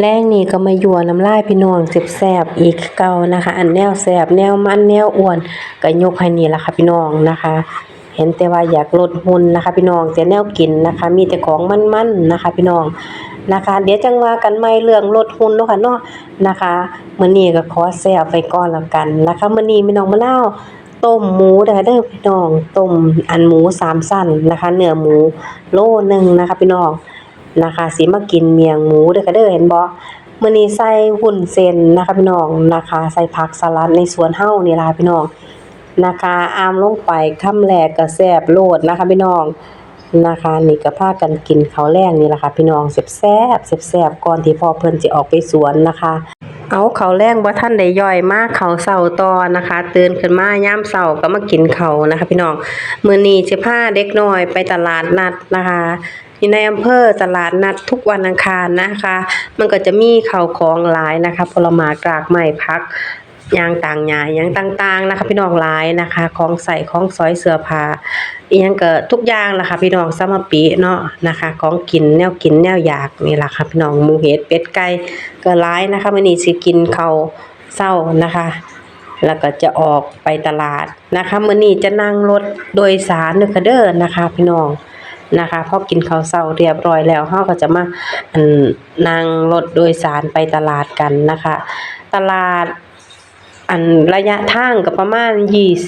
แรงนี้ก็มายั่วน้ำลายพี่น้องแซ่บอีกเก่านะคะ อันแนวแซบแนวมันแนวอ้วนก็ยกให้นี่ละค่ะพี่น้องนะคะ เห็นแต่ว่าอยากลดหุ่นนะคะ พี่น้องแต่แนวกินนะคะ มีแต่ของมันๆนะคะ พี่น้องนะคะ เดี๋ยวจังว่ากันใหม่เรื่องลดหุ่นเนาะค่ะเนาะนะคะมื้อนี้ก็ขอแซ่บไปก่อนแล้วกันนะคะมื้อนี้พี่น้องมะนาวต้มหมูเด้อเด้อพี่น้องต้มอันหมูสามสั้นนะคะ เนื้อหมูโลหนึงนะคะ พี่น้อง นะคะสิมากินเมียงหมูเด้อค่ะเด้อเห็นบ่มื้อนี้ใส่หุ่นเส้นนะคะพี่น้องนะคะ ใส่ผักสลัดในสวนเฮานี่ล่ะพี่น้องนะคะอามลงไปคำแรกก็แซ่บโลดนะคะพี่น้องนะคะนี่ก็พากันกินข้าวแลงนี่ล่ะค่ะพี่น้องแซ่บๆแซ่บก่อนที่พ่อเพิ่นสิออกไปสวนนะคะ เอาข้าวแลงบ่ทันได้ย่อยมากข้าวเช้าตอนะคะ ตื่นขึ้นมายามเช้าก็มากินเขานะคะ พี่น้องมื้อนี้สิพาเด็กน้อยไปตลาดนัดนะคะ อยู่ในอำเภอตลาดนัดทุกวันอังคารนะคะ มันก็จะมีข้าวของหลายนะคะผลไม้กรากไม้ผักยางต่างหญ้ายังต่างๆนะคะ พี่น้องหลายนะคะ ของใส่ของสอยเสื้อผ้าอีหยังเก็ทุกอย่างละค่ะพี่น้องสำหรับปีเนาะนะคะ ของกินแนวกินแนวอยากนี่ละค่ะพี่น้องหมูเห็ดเป็ดไก่ก็หลายนะคะมื้อนี้สิกินข้าวเช้านะคะแล้วก็จะออกไปตลาดนะคะมื้อนี้จะนั่งรถโดยสารเด้อค่ะเด้อนะคะ พี่น้อง นะคะพอกินข้าวเช้าเรียบร้อยแล้วเฮาก็จะมาอันนั่งรถโดยสารไปตลาดกันนะคะ ตลาด อันระยะทางก็ประมาณ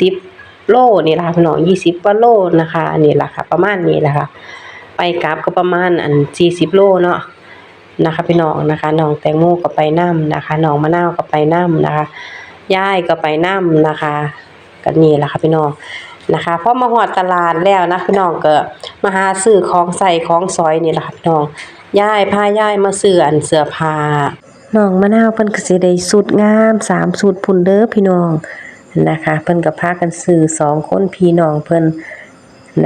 20โลนี่ล่ะค่ะพี่น้อง20กว่าโลนะคะอันนี้ล่ะค่ะ ประมาณนี้แหละค่ะ ไปกลับก็ประมาณอัน40โลเนาะนะคะพี่น้องนะคะน้องแตงโมก็ไปน้ำนะคะน้องมะนาวก็ไปน้ำนะคะยายก็ไปน้ำนะคะก็นี่แหละค่ะพี่น้อง นะคะพอมาฮอดตลาดแล้วนะพี่น้องก็มาหาซื้อของใส่ของซอยนี่ล่ะค่ะพี่น้องยายพายายมาซื้ออันเสื้อผ้าน้องมะนาวเพิ่นก็สิได้สุดงาม3สุดพุ่นเด้อพี่น้องนะคะเพิ่นก็พากันซื้อสองคนพี่น้องเพิ่น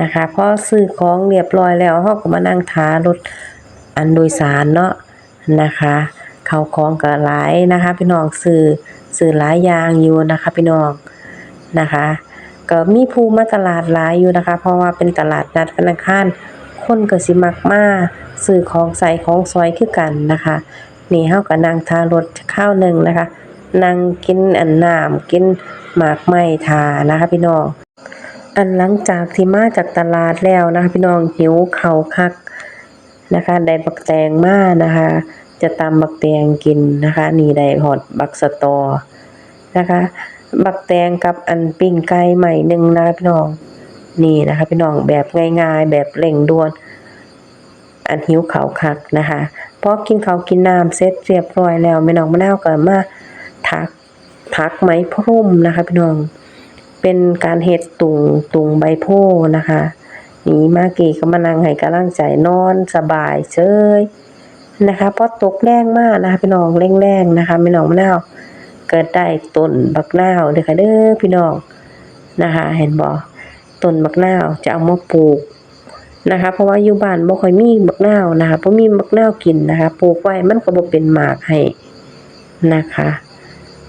นะคะพอซื้อของเรียบร้อยแล้วเฮาก็มานั่งทารถอันโดยสารเนาะนะคะเขาของก็หลายนะคะ พี่น้องซื้อซื้อหลายอย่างอยู่นะคะ พี่น้องนะคะ ก็มีผู้มาตลาดหลายอยู่นะคะ เพราะว่าเป็นตลาดนัดวันอังคารคนก็สิมักมาซื้อของใส่ของซอยคือกันนะคะ นี่เฮาก็นั่งทารถข้าวหนึ่งนะคะ นั่งกินอันน้ำกินหมากไม้ทานะคะพี่น้องอันหลังจากที่มาจากตลาดแล้วนะคะพี่น้องหิวเข้าคักนะคะได้บักแตงมานะคะ จะตำบักแตงกินนะคะ นี่ได้ฮอดบักสตอนะคะ บักแตงกับอันปิ้งไก่ใหม่หนึ่งนะคะพี่น้อง นี่นะคะพี่น้องแบบง่ายๆ แบบเร่งด่วน อันหิวเขาคักนะคะพอกินเขากินน้ำเสร็จเรียบร้อยแล้วแม่น้องมะนาวก็มาถักถักไหมพรมนะคะพี่น้อง เป็นการเฮ็ดตุงตุงใบโพนะคะนี่มากี้ก็มานั่งให้กำลังใจนอนสบายเฉยนะคะพอตกแรงมากนะคะพี่น้องแรงๆนะคะแม่น้องมะนาว กิดได้ต้นบักนาวเด้อค่ะเด้อพี่น้องนะคะ เห็นบ่ต้นบักนาวจะเอามาปลูกนะคะ เพราะว่าอยู่บ้านบ่ค่อยมีบักนาวนะคะบ่มีบักนาวกินนะคะปลูกไว้มันก็บ่เป็นหมากให้นะคะ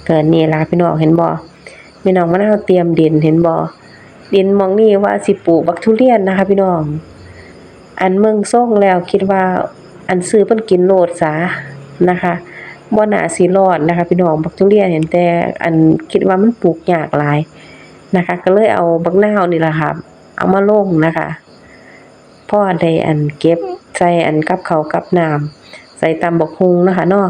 เกิดนี่ล่ะพี่น้องเห็นบ่พี่น้องมะนาวเตรียมดินเห็นบ่ดินมองนี้ว่าสิปลูกบักทุเรียนนะคะ พี่น้อง อันเมืองส่งแล้วคิดว่าอันซื้อเพิ่นกินโลดซะนะคะ บ่น่าสิรอดนะคะ พี่น้องบักทุเรียนเห็นแต่อันคิดว่ามันปลูกยากหลายนะคะ ก็เลยเอาบักนาวนี่แหละค่ะ เอามาลงนะคะพ่อได้อันเก็บใส่อันกับเขากับน้ำใส่ตำบักฮุงนะคะเนาะ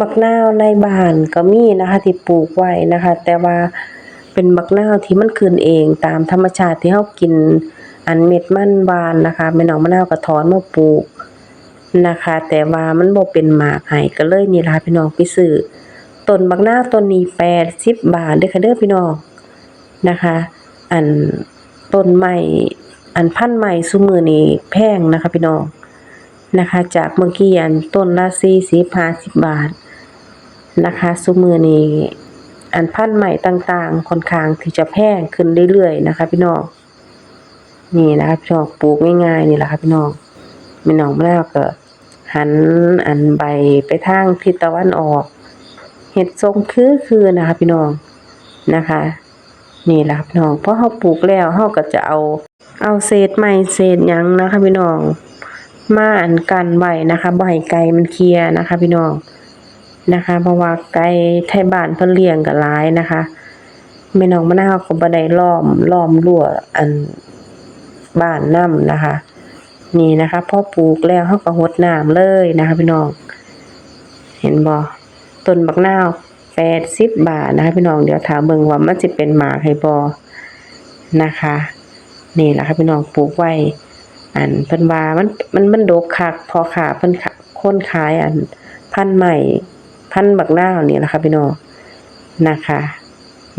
บักนาวในบ้านก็มีนะคะที่ปลูกไว้นะคะ แต่ว่าเป็นบักนาวที่มันขึ้นเองตามธรรมชาติที่เฮากินอันเม็ดมันหวานนะคะแม่น้องมะนาวก็ถอนมาปลูก นะคะ แต่ว่ามันบ่เป็นหมากให้ก็เลยนี่ล่ะพี่น้องไปซื้อต้นบักนาต้นนี้80บบาทเด้อค่ะเด้อพี่น้องนะคะ อันต้นไม้อันพันธุ์ใหม่ซุมือนี้แพงนะคะพี่น้องนะคะ จากเมื่อกี้อันต้นละ40 50บาทนะคะซุมือนี้อันพันธุ์ใหม่ต่างๆค่อนข้างที่จะแพงขึ้นเรื่อยๆนะคะ พี่น้องนี่นะคะพี่น้องปลูกง่ายๆนี่แหละค่ะพี่น้องพี่น้องมาแล้วก็ หันอันใบไปทางทิศตะวันออก เห็ดทรงคือคือนะคะพี่น้องนะคะ นี่แหละครับพี่น้องเพอเฮาปลูกแล้วเฮาก็จะเอาเอาเศษไม้เศษยังนะคะพี่น้องมาอันกันไว้นะคะบ่ให้ไก่มันเคลียนะคะ พี่น้องนะคะเพราะว่าไก่ไทยบ้านเพิ่นเลี้ยงก็หลายนะคะแม่น้องมะนาวก็บ่ได้ล้อมล้อมรั้วอันบ้านนํนะคะ นี่นะคะพอปลูกแล้วเฮาก็รดน้ำเลยนะคะพี่น้อง เห็นบ่ต้นบักนาว80บบาทนะคะพี่น้องเดี๋ยวถามเบิ่งว่ามันสิเป็นหมากให้บ่นะคะ นี่แหละค่ะพี่น้องปลูกไว้ อันเพิ่นว่ามันมันมันดกคักพอขาเพิ่นขะคนขายอันพันใหม่พันบักนาวนี่แหละค่ะพี่น้องนะคะ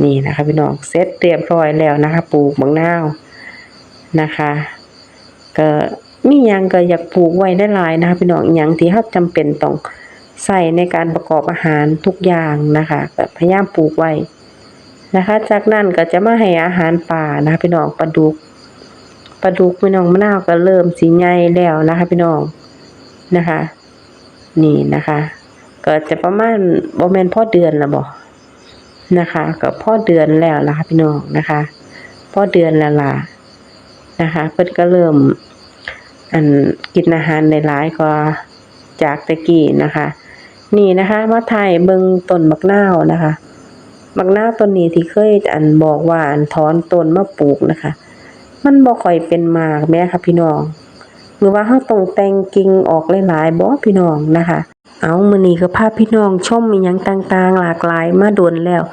นี่นะคะพี่น้องเสร็จเรียบร้อยแล้วนะคะ ปลูกบักนาวนะคะ ก็ มียังก็อยากปลูกไว้ได้หลายนะคะพี่น้องอิหยังที่เฮาจำเป็นต้องใส่ในการประกอบอาหารทุกอย่างนะคะก็พยายามปลูกไว้นะคะ จากนั้นก็จะมาให้อาหารป่านะคะพี่น้องปลาดุกปลาดุกพี่น้องมะนาวก็เริ่มสิใหญ่แล้วนะคะพี่น้องนะคะ นี่นะคะก็จะประมาณบ่แมนพ่อเดือนละบ่นะคะก็พ่อเดือนแล้วล่ะคะพี่น้องนะคะ พ่อเดือนล้วล่ะนะคะ เพิ่นก็เริ่ม อันกินอาหารได้หลายกว่าจากตะกี้นะคะ นี่นะคะมาถ่ายเบิงต้นบักนาวนะคะบักนาวต้นนี้ที่เคยอันบอกว่าอันถอนต้นมาปลูกนะคะ มันบ่ค่อยเป็นมากแม่ค่ะพี่น้องหรือว่าเฮาต้องแต่งกิ่งออกหลายๆบ่พี่น้องนะคะ เอามื้อนี้ก็พาพี่น้องชมอีหยังต่างๆ หลากหลายมาโดนแล้ว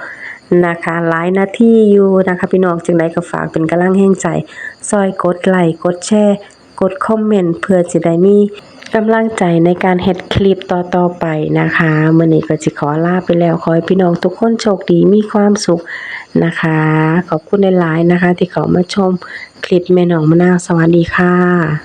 นะคะหลายนาทีอยู่นะคะพี่น้องจังได้ก็ฝากเป็นกำลังแห่งใจ ซอยกดไลค์กดแชร์ กดคอมเมนต์เพื่อสิได้มีกำลังใจในการเฮ็ดคลิปต่อๆไปนะคะมื่อนี้ก็สิขอลาไปแล้วขอให้พี่น้องทุกคนโชคดีมีความสุขนะคะ ขอบคุณหลายๆนะคะ ที่เข้ามาชมคลิปแม่น้องมะนาวสวัสดีค่ะ